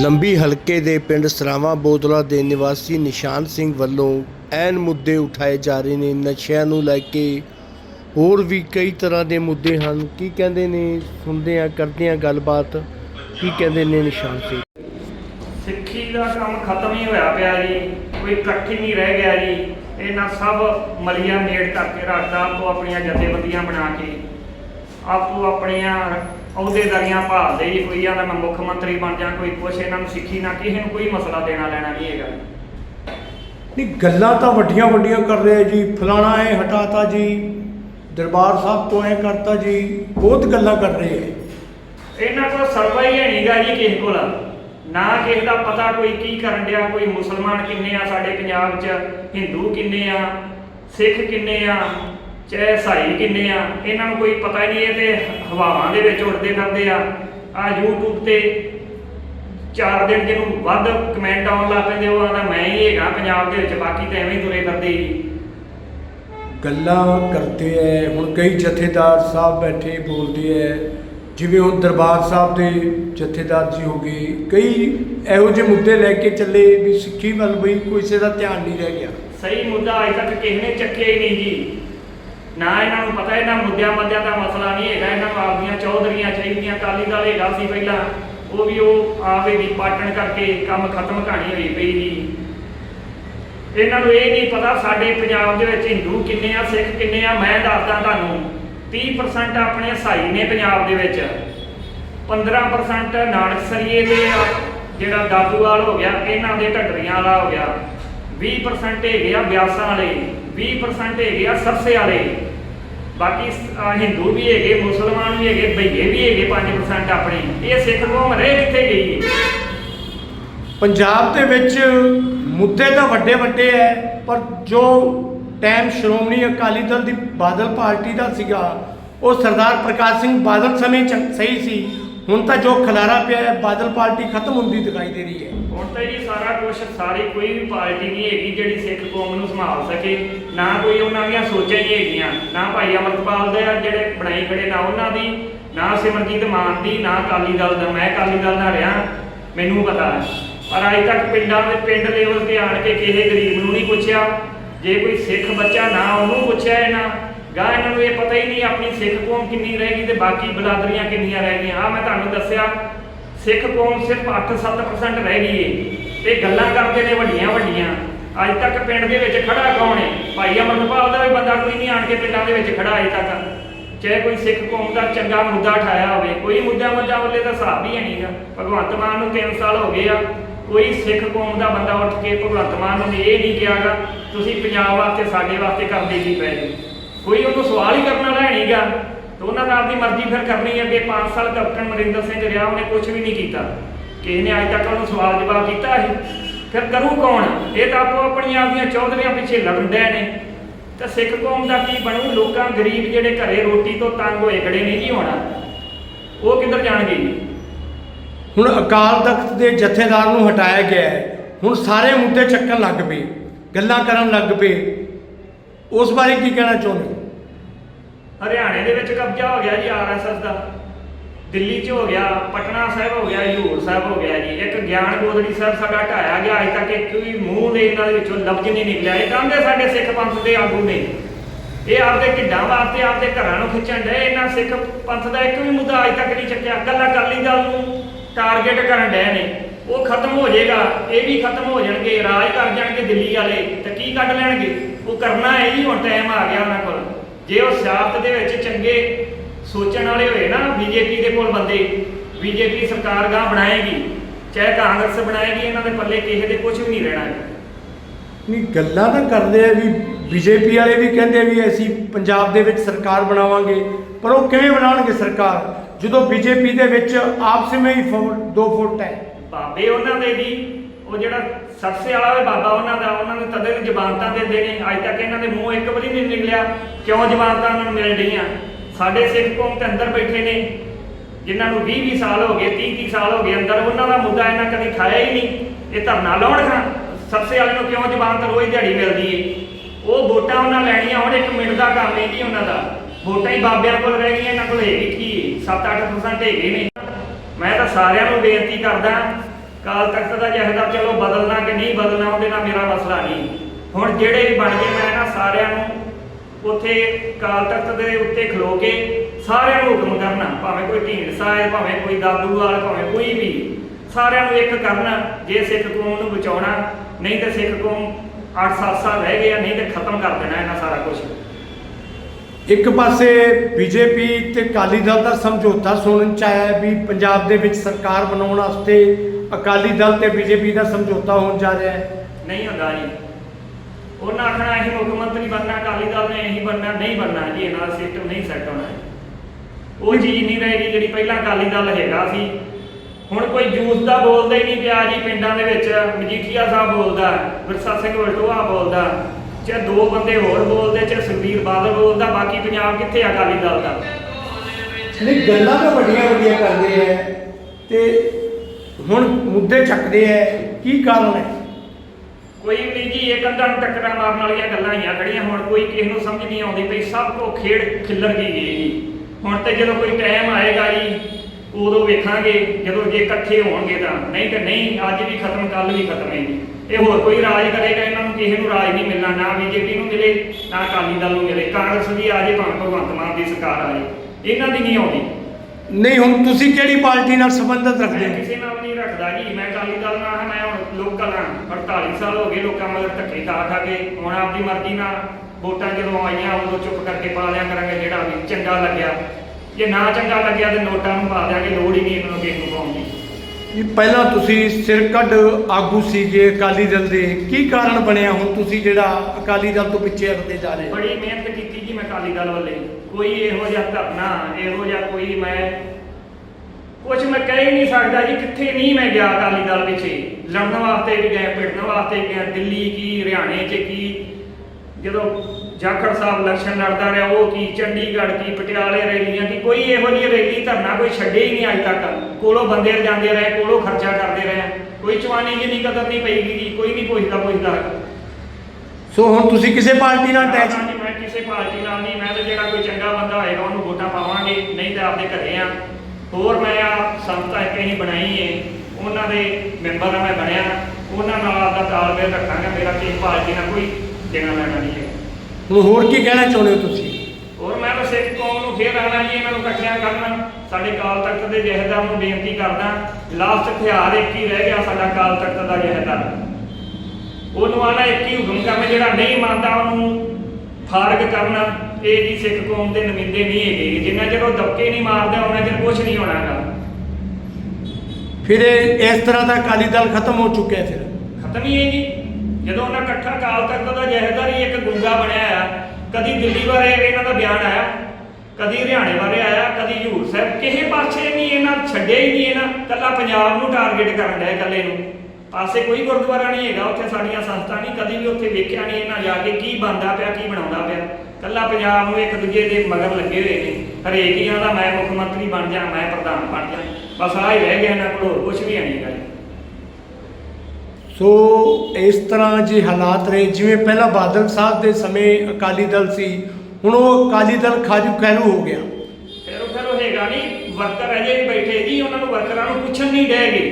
ਲੰਬੀ ਹਲਕੇ ਦੇ ਪਿੰਡ ਸਰਾਵਾਂ ਬੋਦਲਾ ਦੇ ਨਿਵਾਸੀ ਨਿਸ਼ਾਨ ਸਿੰਘ ਵੱਲੋਂ ਐਨ ਮੁੱਦੇ ਉਠਾਏ ਜਾ ਰਹੇ ਨੇ, ਨਸ਼ਿਆਂ ਨੂੰ ਲੈ ਕੇ। ਹੋਰ ਵੀ ਕਈ ਤਰ੍ਹਾਂ ਦੇ ਮੁੱਦੇ ਹਨ। ਕੀ ਕਹਿੰਦੇ ਨੇ? ਸੁਣਦੇ ਆ ਕਰਦੇ ਆ ਗੱਲਬਾਤ। ਕੀ ਕਹਿੰਦੇ ਨੇ ਨਿਸ਼ਾਨ ਸਿੰਘ? ਸਿੱਖੀ ਦਾ ਕੰਮ ਖਤਮ ਹੀ ਹੋਇਆ ਪਿਆ ਜੀ। ਕੋਈ ਇਕੱਠ ਹੀ ਨਹੀਂ ਰਹਿ ਗਿਆ ਜੀ। ਇਹਨਾਂ ਸਭ ਮਲੀਆਂ ਮੇੜ ਕਰਕੇ ਰੱਖਦਾ ਆਪੋ ਆਪਣੀਆਂ ਜਥੇਬੰਦੀਆਂ ਬਣਾ ਕੇ। ਆਪੋ ਆਪਣੀਆਂ ਅਹੁਦੇਦਾਰੀਆਂ ਭਾਲਦੇ ਜੀ ਕੋਈ ਆਂਦਾ ਮੈਂ ਮੁੱਖ ਮੰਤਰੀ ਬਣ ਜਾ ਕੋਈ ਕੁਛ ਇਹਨਾਂ ਨੂੰ ਸਿੱਖੀ ਨਾ ਕਿਸੇ ਨੂੰ ਕੋਈ ਮਸਲਾ ਦੇਣਾ ਲੈਣਾ ਨਹੀਂ ਹੈਗਾ। ਨਹੀਂ ਗੱਲਾਂ ਤਾਂ ਵੱਡੀਆਂ ਵੱਡੀਆਂ ਕਰ ਰਹੇ ਜੀ ਫਲਾਣਾ ਐ ਹਟਾਤਾ ਜੀ ਦਰਬਾਰ ਸਾਹਿਬ ਤੋਂ ਐ ਕਰਤਾ ਜੀ ਬਹੁਤ ਗੱਲਾਂ ਕਰ ਰਹੇ ਐ ਇਹਨਾਂ ਕੋਲ ਸਰਵਾ ਹੀ ਨਹੀਂਗਾ ਜੀ ਕਿਸੇ ਕੋਲ। ਨਾ ਕਿਸੇ ਦਾ ਪਤਾ ਕੋਈ ਕੀ ਕਰਨ ਡਿਆ ਕੋਈ ਮੁਸਲਮਾਨ ਕਿੰਨੇ ਆ ਸਾਡੇ ਪੰਜਾਬ 'ਚ ਹਿੰਦੂ ਕਿੰਨੇ ਆ ਸਿੱਖ ਕਿੰਨੇ ਆ ਚਾਹੇ ਈਸਾਈ ਕਿੰਨੇ ਆ ਇਹਨਾਂ ਨੂੰ ਕੋਈ ਪਤਾ ਹੀ ਨਹੀਂ ਇਹ ਤੇ ਹਵਾਵਾਂ ਦੇ ਵਿੱਚ ਉੱਡਦੇ ਫਿਰਦੇ ਆ। ਆ YouTube ਤੇ ਚਾਰ ਦਿਨ ਜਿਹਨੂੰ ਵੱਧ ਕਮੈਂਟ ਆਉਣ ਲੱਗ ਪੈਂਦੇ ਉਹ ਆਂਦਾ ਮੈਂ ਹੀ ਹੈਗਾ ਪੰਜਾਬ ਦੇ ਵਿੱਚ ਬਾਕੀ ਤਾਂ ਐਵੇਂ ਹੀ ਤੁਰੇ ਫਿਰਦੇ ਜੀ ਗੱਲਾਂ ਕਰਦੇ ਐ ਹੁਣ ਕਈ ਜਥੇਦਾਰ ਸਾਹਿਬ ਬੈਠੇ ਬੋਲਦੇ ਐ ਜਿਵੇਂ ਹੁਣ ਦਰਬਾਰ ਸਾਹਿਬ ਦੇ ਜਥੇਦਾਰ ਜੀ ਹੋ ਗਏ ਕਈ ਇਹੋ ਜਿਹੇ ਮੁੱਦੇ ਲੈ ਕੇ ਚੱਲੇ ਵੀ ਸਿੱਖੀ ਵੱਲ ਵੀ ਕਿਸੇ ਦਾ ਧਿਆਨ ਨਹੀਂ ਰਹਿ ਗਿਆ। ਸਹੀ ਮੁੱਦਾ ਅਜੇ ਤੱਕ ਕਿਸੇ ਨੇ ਚੱਕਿਆ ਹੀ ਨਹੀਂ ਜੀ। ਨਾ ਇਹਨਾਂ ਨੂੰ ਪਤਾ, ਇਹਨਾਂ ਮੁੱਦਿਆਂ ਮੱਦਿਆਂ ਦਾ ਮਸਲਾ ਨਹੀਂ ਹੈਗਾ। ਇਹਨਾਂ ਨੂੰ ਆਪਦੀਆਂ ਚੌਧਰੀਆਂ ਚਾਹੀਦੀਆਂ ਕਾਲੀ ਦਲ ਹੈਗਾ ਸੀ ਪਹਿਲਾਂ। ਉਹ ਵੀ ਉਹ ਆਵੇ ਵੀ ਪਾਟਣ ਕਰਕੇ ਕੰਮ ਖਤਮ ਕਹਾਣੀ ਹੋਈ ਪਈ ਜੀ ਇਹਨਾਂ ਨੂੰ ਇਹ ਨਹੀਂ ਪਤਾ ਸਾਡੇ ਪੰਜਾਬ ਦੇ ਵਿੱਚ ਹਿੰਦੂ ਕਿੰਨੇ ਆ, ਸਿੱਖ ਕਿੰਨੇ ਆ, ਮੈਂ ਦੱਸਦਾ ਤੁਹਾਨੂੰ 30% ਆਪਣੇ ਈਸਾਈ ਨੇ ਪੰਜਾਬ ਦੇ ਵਿੱਚ। 15% ਨਾਨਕਸਰੀਏ ਦੇ ਜਿਹੜਾ ਦਾਦੂਵਾਲ ਹੋ ਗਿਆ, ਇਹਨਾਂ ਦੇ ਢੱਡਰੀਆਂ ਵਾਲਾ ਹੋ ਗਿਆ। 20% ਹੈਗੇ ਆ ਬਿਆਸਾਂ ਵਾਲੇ। 20% ਹੈਗੇ ਆ ਸਰਸੇ ਵਾਲੇ। ਬਾਕੀ ਹਿੰਦੂ ਵੀ ਹੈਗੇ, ਮੁਸਲਮਾਨ ਵੀ ਹੈਗੇ ਭਈਏ ਵੀ ਹੈਗੇ 5% ਆਪਣੇ। ਇਹ ਸਿੱਖ ਕੌਮ ਰਹਿ ਕਿੱਥੇ ਗਈ ਪੰਜਾਬ ਦੇ ਵਿੱਚ ਮੁੱਦੇ ਤਾਂ ਵੱਡੇ ਵੱਡੇ ਐ, ਪਰ ਜੋ ਟਾਈਮ ਸ਼੍ਰੋਮਣੀ ਅਕਾਲੀ ਦਲ ਦੀ ਬਾਦਲ ਪਾਰਟੀ ਦਾ ਸੀਗਾ, ਉਹ ਸਰਦਾਰ ਪ੍ਰਕਾਸ਼ ਸਿੰਘ ਬਾਦਲ ਸਮੇਂ ਚ ਸਹੀ ਸੀ। ਹੁਣ ਤਾਂ ਜੋ ਖਲਾਰਾ ਪਿਆ ਹੈ, ਬਾਦਲ ਪਾਰਟੀ ਖਤਮ ਹੁੰਦੀ ਦਿਖਾਈ ਦੇ ਰਹੀ ਹੈ। ਹੁਣ ਤਾਂ ਜੀ ਸਾਰਾ ਕੁਝ ਸਾਰੀ ਕੋਈ ਵੀ ਪਾਰਟੀ ਨਹੀਂ ਹੈਗੀ ਜਿਹੜੀ ਸਿੱਖ ਕੌਮ ਨੂੰ ਸੰਭਾਲ ਸਕੇ। ਨਾ ਕੋਈ ਉਹਨਾਂ ਦੀਆਂ ਸੋਚਾਂ ਹੀ ਹੈਗੀਆਂ, ਨਾ ਭਾਈ ਅਮਰਪਾਲ ਦੇ ਆ ਜਿਹੜੇ ਬਣਾਈ ਖੜੇ ਨਾ ਉਹਨਾਂ ਦੀ, ਨਾ ਸਿਮਰਜੀਤ ਮਾਨ ਦੀ, ਨਾ ਅਕਾਲੀ ਦਲ ਦਾ। ਮੈਂ ਅਕਾਲੀ ਦਲ ਦਾ ਰਿਹਾ, ਮੈਨੂੰ ਪਤਾ ਹੈ। ਪਰ ਅਜੇ ਤੱਕ ਪਿੰਡਾਂ ਦੇ ਪਿੰਡ ਲੈਵਲ ਤੇ ਆਣ ਕੇ ਕਿਸੇ ਗਰੀਬ ਨੂੰ ਨਹੀਂ ਪੁੱਛਿਆ। ਜੇ ਕੋਈ ਸਿੱਖ ਬੱਚਾ ਨਾ, ਉਹਨੂੰ ਪੁੱਛਿਆ ਇਹਨਾਂ ਗਾ ਇਹਨਾਂ ਨੂੰ ਇਹ ਪਤਾ ਹੀ ਨਹੀਂ ਆਪਣੀ ਸਿੱਖ ਕੌਮ ਕਿੰਨੀ ਰਹਿ ਗਈ ਤੇ ਬਾਕੀ ਬਰਾਦਰੀਆਂ ਕਿੰਨੀਆਂ ਰਹਿ ਗਈਆਂ। ਆ ਮੈਂ ਤੁਹਾਨੂੰ ਦੱਸਿਆ, ਸਿੱਖ ਕੌਮ ਸਿਰਫ 8-7% ਰਹਿ ਗਈ ਏ। ਤੇ ਗੱਲਾਂ ਕਰਦੇ ਨੇ ਵੱਡੀਆਂ ਵੱਡੀਆਂ। ਅੱਜ ਤੱਕ ਪਿੰਡ ਦੇ ਵਿੱਚ ਖੜਾ ਕੌਣ ਏ? ਭਾਈ ਅਮਰਪਾਲ ਦਾ ਵੀ ਬੰਦਾ ਕੋਈ ਨਹੀਂ ਆਣ ਕੇ ਪਿੰਡਾਂ ਦੇ ਵਿੱਚ ਖੜਾ ਅਜੇ ਤੱਕ। ਚਾਹੇ ਕੋਈ ਸਿੱਖ ਕੌਮ ਦਾ ਚੰਗਾ ਮੁੱਦਾ ਉਠਾਇਆ ਹੋਵੇ, ਕੋਈ ਮੁੱਦਾ ਮੁੱਦਾ ਵੱਲੇ ਦਾ ਹਿਸਾਬ ਹੀ ਹੈ ਨਹੀਂਗਾ ਭਗਵੰਤ ਮਾਨ ਨੂੰ 3 ਸਾਲ ਹੋ ਗਏ ਆ। ਕੋਈ ਸਿੱਖ ਕੌਮ ਦਾ ਬੰਦਾ ਉੱਠ ਕੇ ਭਗਵੰਤ ਮਾਨ ਨੂੰ ਇਹ ਨਹੀਂ ਕਿਹਾਗਾ, ਤੁਸੀਂ ਪੰਜਾਬ ਵਾਸਤੇ, ਸਾਡੇ ਵਾਸਤੇ ਕਰਦੇ ਕੀ ਪਏ ਕੋਈ ਉਹਨੂੰ ਸਵਾਲ ਹੀ ਕਰਨ ਵਾਲਾ ਹੈ ਨਹੀਂਗਾ ਤੇ ਉਹਨਾਂ ਦਾ ਆਪਦੀ ਮਰਜ਼ੀ ਫਿਰ ਕਰਨੀ ਹੈ ਅੱਗੇ 5 ਸਾਲ ਕੈਪਟਨ ਮਰਿੰਦਰ ਸਿੰਘ ਰਿਹਾ, ਉਹਨੇ ਕੁਝ ਵੀ ਨਹੀਂ ਕੀਤਾ। ਕਿਸੇ ਨੇ ਅੱਜ ਤੱਕ ਉਹਨੂੰ ਸਵਾਲ ਜਵਾਬ ਕੀਤਾ ਸੀ। ਫਿਰ ਕਰੂ ਕੌਣ? ਇਹ ਤਾਂ ਆਪੋ ਆਪਣੀਆਂ ਆਪਦੀਆਂ ਚੌਧਰੀਆਂ ਪਿੱਛੇ ਲੜਨ ਨੇ। ਤੇ ਸਿੱਖ ਕੌਮ ਦਾ ਕੀ ਬਣੂ? ਲੋਕਾਂ ਗਰੀਬ ਜਿਹੜੇ ਘਰੇ ਰੋਟੀ ਤੋਂ ਤੰਗ ਹੋਏ, ਖੜੇ ਨਹੀਂ ਜੀ ਹੋਣਾ। ਉਹ ਕਿੱਧਰ ਜਾਣਗੇ ਜੀ? ਹੁਣ ਅਕਾਲ ਤਖਤ ਦੇ ਜਥੇਦਾਰ ਨੂੰ ਹਟਾਇਆ ਗਿਆ ਹੈ। ਹੁਣ ਸਾਰੇ ਮੁੱਦੇ ਚੱਕਣ ਲੱਗ ਪਏ, ਗੱਲਾਂ ਕਰਨ ਲੱਗ ਪਏ। ਉਸ ਬਾਰੇ ਕੀ ਕਹਿਣਾ ਚਾਹੁੰਦੇ ਹਰਿਆਣੇ ਦੇ ਵਿੱਚ ਕਬਜ਼ਾ ਹੋ ਗਿਆ ਜੀ ਆਰਐਸਐਸ ਦਾ। ਦਿੱਲੀ 'ਚ ਹੋ ਗਿਆ, ਪਟਨਾ ਸਾਹਿਬ ਹੋ ਗਿਆ ਹਜ਼ੂਰ ਸਾਹਿਬ ਹੋ ਗਿਆ ਜੀ। ਇੱਕ ਗਿਆਨ ਗੋਦੜੀ ਸਾਹਿਬ ਸਾਡਾ ਢਾਇਆ ਗਿਆ, ਅਜੇ ਤੱਕ ਇੱਕ ਵੀ ਮੂੰਹ ਦੇ ਇਹਨਾਂ ਦੇ ਵਿੱਚੋਂ ਲਫ਼ਜ਼ ਨਹੀਂ ਨਿਕਲਿਆ। ਇਹ ਕਹਿੰਦੇ ਸਾਡੇ ਸਿੱਖ ਪੰਥ ਦੇ ਆਗੂ ਨੇ। ਇਹ ਆਪਦੇ ਢਿੱਡਾਂ ਵਾਸਤੇ ਆਪਦੇ ਘਰਾਂ ਨੂੰ ਖਿੱਚਣ ਡਏ। ਇਹਨਾਂ ਸਿੱਖ ਪੰਥ ਦਾ ਇੱਕ ਵੀ ਮੁੱਦਾ ਅਜੇ ਤੱਕ ਨਹੀਂ ਚੱਕਿਆ। ਕੱਲਾ ਅਕਾਲੀ ਦਲ ਨੂੰ ਟਾਰਗੇਟ ਕਰਨ ਡਏ ਨੇ। ਉਹ ਖਤਮ ਹੋ ਜਾਏਗਾ, ਇਹ ਵੀ ਖਤਮ ਹੋ ਜਾਣਗੇ, ਰਾਜ ਕਰ ਜਾਣਗੇ ਦਿੱਲੀ ਵਾਲੇ। ਤੇ ਕੀ ਕੱਢ ਲੈਣਗੇ? ਉਹ ਕਰਨਾ ਹੈ ਜੀ ਹੁਣ ਟਾਈਮ ਆ ਗਿਆ ਉਹਨਾਂ ਕੋਲ। ਜੇ ਉਹ ਸਿਆਸਤ ਦੇ ਵਿੱਚ ਚੰਗੇ ਸੋਚਣ ਵਾਲੇ ਹੋਏ ਨਾ ਬੀਜੇਪੀ ਦੇ ਕੋਲ ਬੰਦੇ ਬੀਜੇਪੀ ਸਰਕਾਰ ਗਾਂ ਬਣਾਏਗੀ ਚਾਹੇ ਕਾਂਗਰਸ ਬਣਾਏਗੀ ਇਹਨਾਂ ਦੇ ਪੱਲੇ ਕਿਸੇ ਦੇ ਕੁਝ ਵੀ ਨਹੀਂ ਰਹਿਣਾ। ਹੈ ਨਹੀਂ ਗੱਲਾਂ ਤਾਂ ਕਰਦੇ ਆ ਵੀ ਬੀਜੇਪੀ ਵਾਲੇ ਵੀ ਕਹਿੰਦੇ ਵੀ ਅਸੀਂ ਪੰਜਾਬ ਦੇ ਵਿੱਚ ਸਰਕਾਰ ਬਣਾਵਾਂਗੇ ਪਰ ਉਹ ਕਿਵੇਂ ਬਣਾਉਣਗੇ ਸਰਕਾਰ? ਜਦੋਂ ਬੀਜੇਪੀ ਦੇ ਵਿੱਚ ਆਪਸ ਵਿੱਚ ਹੀ ਫੁੱਟ ਦੋ ਫੁੱਟ ਹੈ। ਬਾਬੇ ਉਹਨਾਂ ਦੇ ਜੀ ਉਹ ਜਿਹੜਾ ਸਰਸੇ ਵਾਲਾ ਵੀ ਬਾਬਾ ਉਹਨਾਂ ਦਾ, ਉਹਨਾਂ ਨੇ ਤਦੇ ਦੀ ਜ਼ਮਾਨਤਾਂ ਦਿੰਦੇ ਨੇ ਅੱਜ ਤੱਕ ਇਹਨਾਂ ਦੇ ਮੂੰਹ ਇੱਕ ਵਾਰੀ ਨਹੀਂ ਨਿਕਲਿਆ ਕਿਉਂ ਜ਼ਮਾਨਤਾਂ ਉਹਨਾਂ ਨੂੰ ਮਿਲ ਰਹੀਆਂ ਸਾਡੇ ਸਿੱਖ ਕੌਮ ਤੇ ਅੰਦਰ ਬੈਠੇ ਨੇ, ਜਿਨ੍ਹਾਂ ਨੂੰ 20 20 ਸਾਲ ਹੋ ਗਏ 30 30 ਸਾਲ ਹੋ ਗਏ ਅੰਦਰ, ਉਹਨਾਂ ਦਾ ਮੁੱਦਾ ਇਹਨਾਂ ਕਦੀ ਖਾਇਆ ਹੀ ਨਹੀਂ। ਇਹ ਧਰਨਾ ਲਾਉਣ ਖਾਂ ਸਰਸੇ ਵਾਲੇ ਨੂੰ ਕਿਉਂ ਜ਼ਮਾਨਤ ਰੋਜ਼ ਦਿਹਾੜੀ ਮਿਲਦੀ ਏ? ਉਹ ਵੋਟਾਂ ਉਹਨਾਂ ਲੈਣੀਆਂ, ਹੁਣ ਇੱਕ ਮਿੰਟ ਦਾ ਕੰਮ ਨਹੀਂ ਜੀ ਉਹਨਾਂ ਦਾ। ਵੋਟਾਂ ਹੀ ਬਾਬਿਆਂ ਕੋਲ ਰਹਿ ਗਈਆਂ ਇਹਨਾਂ ਕੋਲ ਹੈਗੀ ਕੀ 7-8% ਹੈਗੇ ਨੇ। ਮੈਂ ਤਾਂ ਸਾਰਿਆਂ ਨੂੰ ਬੇਨਤੀ ਕਰਦਾ ਕਾਲ ਤਖਤ ਦਾ ਜਹਦਾ ਚਲੋ ਬਦਲਣਾ ਕਿ ਨਹੀਂ ਬਦਲਣਾ, ਉਹਦੇ ਨਾਲ ਮੇਰਾ ਮਸਲਾ ਨਹੀਂ। ਹੁਣ ਜਿਹੜੇ ਵੀ ਬਣ ਗਏ, ਮੈਂ ਨਾ ਸਾਰਿਆਂ ਨੂੰ ਉੱਥੇ ਕਾਲ ਤਖਤ ਦੇ ਉੱਤੇ ਖਲੋ ਕੇ ਸਾਰਿਆਂ ਨੂੰ ਹੁਕਮ ਕਰਨਾ, ਭਾਵੇਂ ਕੋਈ ਢੀਂਡਸਾ ਹੈ ਭਾਵੇਂ ਕੋਈ ਦਾਦੂਵਾਲ ਭਾਵੇਂ ਕੋਈ ਵੀ। ਸਾਰਿਆਂ ਨੂੰ ਇੱਕ ਕਰਨਾ, ਜੇ ਸਿੱਖ ਕੌਮ ਨੂੰ ਬਚਾਉਣਾ, ਨਹੀਂ ਤਾਂ ਸਿੱਖ ਕੌਮ 8-7 ਸਾਲ ਰਹਿ ਗਏ ਆ, ਨਹੀਂ ਤਾਂ ਖਤਮ ਕਰ ਦੇਣਾ ਇਹਨਾਂ ਸਾਰਾ ਕੁਝ ਇੱਕ ਪਾਸੇ ਬੀਜੇਪੀ ਤੇ ਅਕਾਲੀ ਦਲ ਦਾ ਸਮਝੌਤਾ ਸੁਣਨ ਚ ਆਇਆ ਵੀ ਪੰਜਾਬ ਦੇ ਵਿੱਚ ਸਰਕਾਰ ਬਣਾਉਣ ਵਾਸਤੇ ਅਕਾਲੀ ਦਲ ਤੇ ਬੀਜੇਪੀ ਦਾ ਸਮਝੌਤਾ ਹੋਣ ਜਾ ਰਿਹਾ ਹੈ। ਨਹੀਂ ਹੁੰਦਾ ਜੀ। ਉਹਨਾਂ ਆਖਣਾ ਅਸੀਂ ਮੁੱਖ ਮੰਤਰੀ ਬਣਨਾ ਅਕਾਲੀ ਦਲ ਨੇ ਇਹੀ ਬਣਨਾ ਨਹੀਂ ਬਣਨਾ ਜੀ ਇਹਨਾਂ ਦਾ ਸਿਸਟਮ ਨਹੀਂ ਸੈੱਟ ਹੋਣਾ ਹੈ। ਉਹ ਚੀਜ਼ ਨਹੀਂ ਰਹੇਗੀ ਜਿਹੜੀ ਪਹਿਲਾਂ ਅਕਾਲੀ ਦਲ ਹੈਗਾ ਸੀ। ਹੁਣ ਕੋਈ ਜੂਸ ਦਾ ਬੋਲਦਾ ਹੀ ਨਹੀਂ ਪਿਆ ਜੀ ਪਿੰਡਾਂ ਦੇ ਵਿੱਚ। ਮਜੀਠੀਆ ਸਾਹਿਬ ਬੋਲਦਾ ਵਿਰਸਾ ਸਿੰਘ ਵਲਟੋਆ ਬੋਲਦਾ ਚਾਹੇ ਦੋ ਬੰਦੇ ਹੋਰ ਬੋਲਦੇ ਚਾਹੇ ਸੁਖਬੀਰ ਬਾਦਲ ਬੋਲਦਾ ਬਾਕੀ ਪੰਜਾਬ ਕਿੱਥੇ ਆ ਅਕਾਲੀ ਦਲ ਦਾ? ਨਹੀਂ ਗੱਲਾਂ ਤਾਂ ਵੱਡੀਆਂ ਵੱਡੀਆਂ ਕਰਦੇ ਐ ਤੇ ਹੁਣ ਮੁੱਦੇ ਚੱਕਦੇ ਐ ਕੀ ਕਾਰਨ ਹੈ ਕੋਈ ਨਹੀਂ ਜੀ ਇੱਕ ਅੱਧਾ ਨੂੰ ਟੱਕਰਾਂ ਮਾਰਨ ਵਾਲੀਆਂ ਗੱਲਾਂ ਹੀ ਆ ਖੜੀਆਂ। ਹੁਣ ਕੋਈ ਕਿਸੇ ਨੂੰ ਸਮਝ ਨਹੀਂ ਆਉਂਦੀ ਪਈ ਸਭ ਕੋ ਖੇਡ ਖਿੱਲਰ ਗਈ ਜੀ। ਹੁਣ ਤੇ ਜਦੋਂ ਕੋਈ ਟਾਈਮ ਆਏਗਾ ਜੀ ਉਦੋਂ ਵੇਖਾਂਗੇ ਜਦੋਂ ਜੇ ਇਕੱਠੇ ਹੋਣਗੇ ਤਾਂ। ਨਹੀਂ ਤੇ ਨਹੀਂ ਅੱਜ ਵੀ ਖਤਮ ਕੱਲ ਵੀ ਖਤਮ ਹੈ ਜੀ। ਇਹ ਹੋਰ ਕੋਈ ਰਾਜ ਕਰੇਗਾ ਇਹਨਾਂ ਨੂੰ ਕਿਸੇ ਨੂੰ ਰਾਜ ਨਹੀਂ ਮਿਲਣਾ ਨਾ ਬੀਜੇਪੀ ਨੂੰ ਮਿਲੇ ਨਾ ਅਕਾਲੀ ਦਲ ਨੂੰ ਮਿਲੇ। ਕਾਂਗਰਸ ਦੀ ਆ ਜੇ ਭਾਵੇਂ ਭਗਵੰਤ ਮਾਨ ਦੀ ਸਰਕਾਰ ਆ ਜੇ। ਇਹਨਾਂ ਦੀ ਨਹੀਂ ਆਉਂਦੀ। ਨਹੀਂ ਹੁਣ ਤੁਸੀਂ ਕਿਹੜੀ ਪਾਰਟੀ ਨਾਲ ਸੰਬੰਧਤ ਰੱਖਦੇ ਹੋ? ਕਿਸੇ ਨਾਲ ਨਹੀਂ ਰੱਖਦਾ ਜੀ। ਮੈਂ ਅਕਾਲੀ ਦਲ ਨਾਲ ਹਾਂ ਮੈਂ ਹੁਣ ਲੋਕਲ ਹਾਂ। 48 ਸਾਲ ਹੋ ਗਏ ਲੋਕਾਂ ਮਗਰ ਧੱਕੇ ਖਾ ਖਾ ਕੇ। ਹੁਣ ਆਪਦੀ ਮਰਜ਼ੀ ਨਾਲ ਵੋਟਾਂ ਜਦੋਂ ਆਈਆਂ ਉਦੋਂ ਚੁੱਪ ਕਰਕੇ ਪਾ ਲਿਆ ਕਰਾਂਗੇ ਜਿਹੜਾ ਵੀ ਚੰਗਾ ਲੱਗਿਆ। ਜੇ ਨਾ ਚੰਗਾ ਲੱਗਿਆ ਤੇ ਨੋਟਾਂ ਨੂੰ ਪਾ ਦਿਆਂਗੇ ਲੋੜ ਹੀ ਨਹੀਂ ਇਹਨਾਂ ਨੂੰ ਕਿਸੇ ਨੂੰ ਪਾਉਣ ਦੀ। ਵੀ ਪਹਿਲਾਂ ਤੁਸੀਂ ਸਿਰ ਕੱਢ ਆਗੂ ਸੀਗੇ ਅਕਾਲੀ ਦਲ ਦੇ। ਕੀ ਕਾਰਨ ਬਣਿਆ ਹੁਣ ਤੁਸੀਂ ਜਿਹੜਾ ਅਕਾਲੀ ਦਲ ਤੋਂ ਪਿੱਛੇ ਹਟਦੇ ਜਾ ਰਹੇ ਹੋ? ਬੜੀ ਮਿਹਨਤ ਕੀਤੀ ਜੀ ਮੈਂ ਅਕਾਲੀ ਦਲ ਵੱਲੇ। ਕੋਈ ਇਹੋ ਜਿਹਾ ਧਰਨਾ ਇਹੋ ਜਿਹਾ ਕੋਈ ਮੈਂ ਕੁਝ ਮੈਂ ਕਹਿ ਹੀ ਨਹੀਂ ਸਕਦਾ ਜੀ ਕਿੱਥੇ ਨਹੀਂ ਮੈਂ ਗਿਆ ਅਕਾਲੀ ਦਲ ਪਿੱਛੇ। ਲੜਨ ਵਾਸਤੇ ਵੀ ਗਏ ਪਿੜਨ ਵਾਸਤੇ ਗਏ ਦਿੱਲੀ ਕੀ ਹਰਿਆਣੇ 'ਚ ਕੀ। ਜਦੋਂ ਜਾਖੜ ਸਾਹਿਬ ਇਲੈਕਸ਼ਨ ਲੜਦਾ ਰਿਹਾ ਉਹ ਕੀ ਚੰਡੀਗੜ੍ਹ ਕੀ ਪਟਿਆਲੇ ਰੈਲੀਆਂ ਕੀ ਕੋਈ ਇਹੋ ਜਿਹੀ ਰੈਲੀ ਧਰਨਾ ਕੋਈ ਛੱਡੇ ਹੀ ਨਹੀਂ ਅੱਜ ਤੱਕ। ਕੋਲੋਂ ਬੰਦੇ ਜਾਂਦੇ ਰਹੇ ਕੋਲੋਂ ਖਰਚਾ ਕਰਦੇ ਰਹੇ। ਕੋਈ ਚਵਾਨੀ ਜਿੰਨੀ ਕਦਰ ਨਹੀਂ ਪਈਗੀ ਜੀ ਕੋਈ ਨਹੀਂ ਪੁੱਛਦਾ ਪੁੱਛਦਾ। ਸੋ ਹੁਣ ਤੁਸੀਂ ਕਿਸੇ ਪਾਰਟੀ ਨਾਲ ਅਟੈਚ ਹਾਂਜੀ ਮੈਂ ਕਿਸੇ ਪਾਰਟੀ ਨਾਲ ਨਹੀਂ ਮੈਂ ਤਾਂ ਜਿਹੜਾ ਕੋਈ ਚੰਗਾ ਬੰਦਾ ਹੋਏਗਾ ਉਹਨੂੰ ਵੋਟਾਂ ਪਾਵਾਂਗੇ ਨਹੀਂ ਤਾਂ ਆਪਦੇ ਘਰੇ ਆ। ਹੋਰ ਮੈਂ ਆ ਸੰਸਥਾ ਇੱਕ ਹੀ ਬਣਾਈ ਏ। ਉਹਨਾਂ ਦੇ ਮੈਂਬਰ ਆ ਮੈਂ ਬਣਿਆ। ਉਹਨਾਂ ਨਾਲ ਆਪਦਾ ਤਾਲਮੇਲ ਰੱਖਾਂਗਾ। ਮੇਰਾ ਕਿਸੇ ਪਾਰਟੀ ਨਾਲ ਕੋਈ ਦੇਣਾ ਲੈਣਾ ਨਹੀਂ ਹੈ ਹੁਣ ਹੋਰ ਕੀ ਕਹਿਣਾ ਚਾਹੁੰਦੇ ਹੋ ਤੁਸੀਂ? ਹੋਰ ਮੈਂ ਤਾਂ ਸਿੱਖ ਕੌਮ ਨੂੰ ਫੇਰ ਆਣਾ ਜੀ ਇਹਨਾਂ ਨੂੰ ਇਕੱਠਿਆਂ ਕਰਨਾ। ਸਾਡੇ ਕਾਲ ਤਖਤ ਦੇ ਜਹੇਦਾਰ ਨੂੰ ਬੇਨਤੀ ਕਰਦਾ। ਲਾਸਟ ਹਥਿਆਰ ਇੱਕ ਹੀ ਰਹਿ ਗਿਆ ਸਾਡਾ ਕਾਲ ਤਖਤ ਦਾ ਜਹੇਦਾਰ। ਉਹਨੂੰ ਆਣਾ ਇੱਕ ਹੀ ਹੁਕਮ ਕਰਨਾ। ਜਿਹੜਾ ਨਹੀਂ ਮੰਨਦਾ ਉਹਨੂੰ ਫਾਰਗ ਕਰਨਾ। ਇਹ ਜੀ ਸਿੱਖ ਕੌਮ ਦੇ ਨੁਮਾਇੰਦੇ ਨਹੀਂ ਹੈਗੇ ਜਿੰਨਾ ਚਿਰ ਉਹ ਦਬਕੇ ਨਹੀਂ ਮਾਰਦੇ ਉਹਨਾਂ ਚਿਰ ਕੁਝ ਨਹੀਂ ਹੋਣਾਗਾ। ਫਿਰ ਇਹ ਇਸ ਤਰ੍ਹਾਂ ਦਾ ਅਕਾਲੀ ਦਲ ਖਤਮ ਹੋ ਚੁੱਕਿਆ ਫਿਰ। ਖਤਮ ਹੀ ਹੈ ਜੀ। ਜਦੋਂ ਉਹਨਾਂ ਇਕੱਠਾ ਕਾਲ ਤਖਤ ਦਾ ਜਹੇਦਾਰ ਹੀ ਇੱਕ ਗੁੰਗਾ ਬਣਿਆ ਆ ਕਦੀ ਦਿੱਲੀ ਬਾਰੇ ਇਹਨਾਂ ਦਾ ਬਿਆਨ ਆਇਆ ਕਦੀ ਹਰਿਆਣੇ ਬਾਰੇ ਆਇਆ ਕਦੀ ਹਜੂਰ ਸਾਹਿਬ। ਕਿਸੇ ਪਾਸੇ ਨਹੀਂ ਇਹਨਾਂ ਛੱਡਿਆ ਹੀ ਨਹੀਂ ਇਹਨਾਂ। ਕੱਲਾ ਪੰਜਾਬ ਨੂੰ ਟਾਰਗੇਟ ਕਰਨ ਡਿਆ ਇਕੱਲੇ ਨੂੰ। ਪਾਸੇ ਕੋਈ ਗੁਰਦੁਆਰਾ ਨਹੀਂ ਹੈਗਾ ਉੱਥੇ ਸਾਡੀਆਂ ਸੰਸਥਾ ਨਹੀਂ ਕਦੀ ਵੀ ਉੱਥੇ ਵੇਖਿਆ ਨਹੀਂ ਇਹਨਾਂ ਜਾ ਕੇ ਕੀ ਬਣਦਾ ਪਿਆ ਕੀ ਬਣਾਉਂਦਾ ਪਿਆ। ਕੱਲਾ ਪੰਜਾਬ ਨੂੰ ਇੱਕ ਦੂਜੇ ਦੇ ਮਗਰ ਲੱਗੇ ਹੋਏ ਨੇ। ਹਰੇਕ ਹੀ ਦਾ ਮੈਂ ਮੁੱਖ ਮੰਤਰੀ ਬਣ ਜਾ ਮੈਂ ਪ੍ਰਧਾਨ ਬਣ ਜਾ। ਬਸ ਆਹ ਹੀ ਰਹਿ ਗਿਆ ਇਹਨਾਂ ਕੋਲ ਕੁਝ ਵੀ ਹੈ ਨਹੀਂਗਾ ਜੀ ਸੋ ਇਸ ਤਰ੍ਹਾਂ ਜੇ ਹਾਲਾਤ ਰਹੇ ਜਿਵੇਂ ਪਹਿਲਾਂ ਬਾਦਲ ਸਾਹਿਬ ਦੇ ਸਮੇਂ ਅਕਾਲੀ ਦਲ ਸੀ ਹੁਣ ਉਹ ਅਕਾਲੀ ਦਲ ਖਾਜੂ ਖੈਰੂ ਹੋ ਗਿਆ। ਫਿਰ ਉਹ ਹੈਗਾ ਨਹੀਂ ਵਰਕਰ ਅਜੇ ਵੀ ਬੈਠੇ ਜੀ ਉਹਨਾਂ ਨੂੰ ਵਰਕਰਾਂ ਨੂੰ ਪੁੱਛਣ ਨਹੀਂ ਡੈਗੇ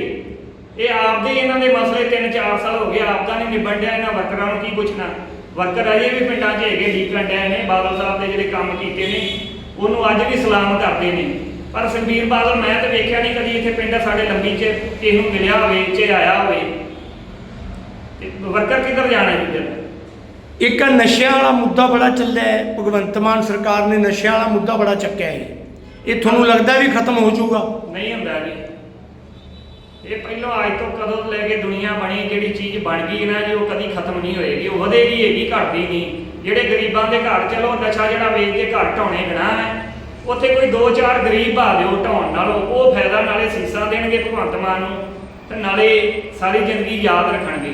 ਇਹ ਆਪਦੇ ਇਹਨਾਂ ਦੇ ਮਸਲੇ 3-4 ਸਾਲ ਹੋ ਗਏ ਆਪਦਾ ਨਹੀਂ ਨਿਬੜ ਡਿਆ ਇਹਨਾਂ ਵਰਕਰਾਂ ਨੂੰ ਕੀ ਪੁੱਛਣਾ। ਵਰਕਰ ਅਜੇ ਵੀ ਪਿੰਡਾਂ 'ਚ ਹੈਗੇ ਲੀਕਣ ਡੈ ਨੇ ਬਾਦਲ ਸਾਹਿਬ ਦੇ ਜਿਹੜੇ ਕੰਮ ਕੀਤੇ ਨੇ ਉਹਨੂੰ ਅੱਜ ਵੀ ਸਲਾਮ ਕਰਦੇ ਨੇ। ਪਰ ਸੁਖਬੀਰ ਬਾਦਲ ਮੈਂ ਤਾਂ ਵੇਖਿਆ ਨਹੀਂ ਕਦੀ ਇੱਥੇ ਪਿੰਡ ਸਾਡੇ ਲੰਬੀ 'ਚ ਕਿਸੇ ਨੂੰ ਮਿਲਿਆ ਹੋਵੇ 'ਚ ਆਇਆ ਹੋਵੇ। ਤੇ ਵਰਕਰ ਕਿੱਧਰ ਜਾਣਾ ਜੀ ਇੱਕ ਨਸ਼ਿਆਂ ਵਾਲਾ ਮੁੱਦਾ ਬੜਾ ਚੱਲਿਆ ਹੈ ਭਗਵੰਤ ਮਾਨ ਸਰਕਾਰ ਨੇ ਨਸ਼ਿਆਂ ਵਾਲਾ ਮੁੱਦਾ ਬੜਾ ਚੱਕਿਆ ਹੈ। ਇਹ ਤੁਹਾਨੂੰ ਲੱਗਦਾ ਵੀ ਖਤਮ ਹੋ ਜਾਊਗਾ? ਨਹੀਂ ਹੁੰਦਾ ਜੀ। ਇਹ ਪਹਿਲਾਂ ਅੱਜ ਤੋਂ ਕਦੋਂ ਤੋਂ ਲੈ ਕੇ ਦੁਨੀਆ ਬਣੀ ਜਿਹੜੀ ਚੀਜ਼ ਬਣ ਗਈ ਨਾ ਜੀ ਉਹ ਕਦੀ ਖਤਮ ਨਹੀਂ ਹੋਏਗੀ ਉਹ ਵਧੇਗੀ ਹੈਗੀ ਘਟਦੀ ਨਹੀਂ। ਜਿਹੜੇ ਗਰੀਬਾਂ ਦੇ ਘਰ ਚਲੋ ਨਸ਼ਾ ਜਿਹੜਾ ਵੇਚ ਕੇ ਘਰ ਢਾਉਣੇ ਗਣਾ ਹੈ ਉੱਥੇ ਕੋਈ 2-4 ਗਰੀਬ ਆ ਦਿਓ ਢਾਉਣ ਨਾਲੋਂ ਉਹ ਫਾਇਦਾ ਨਾਲੇ ਸੀਸਾ ਦੇਣਗੇ ਭਗਵੰਤ ਮਾਨ ਨੂੰ ਤੇ ਨਾਲੇ ਸਾਰੀ ਜ਼ਿੰਦਗੀ ਯਾਦ ਰੱਖਣਗੇ।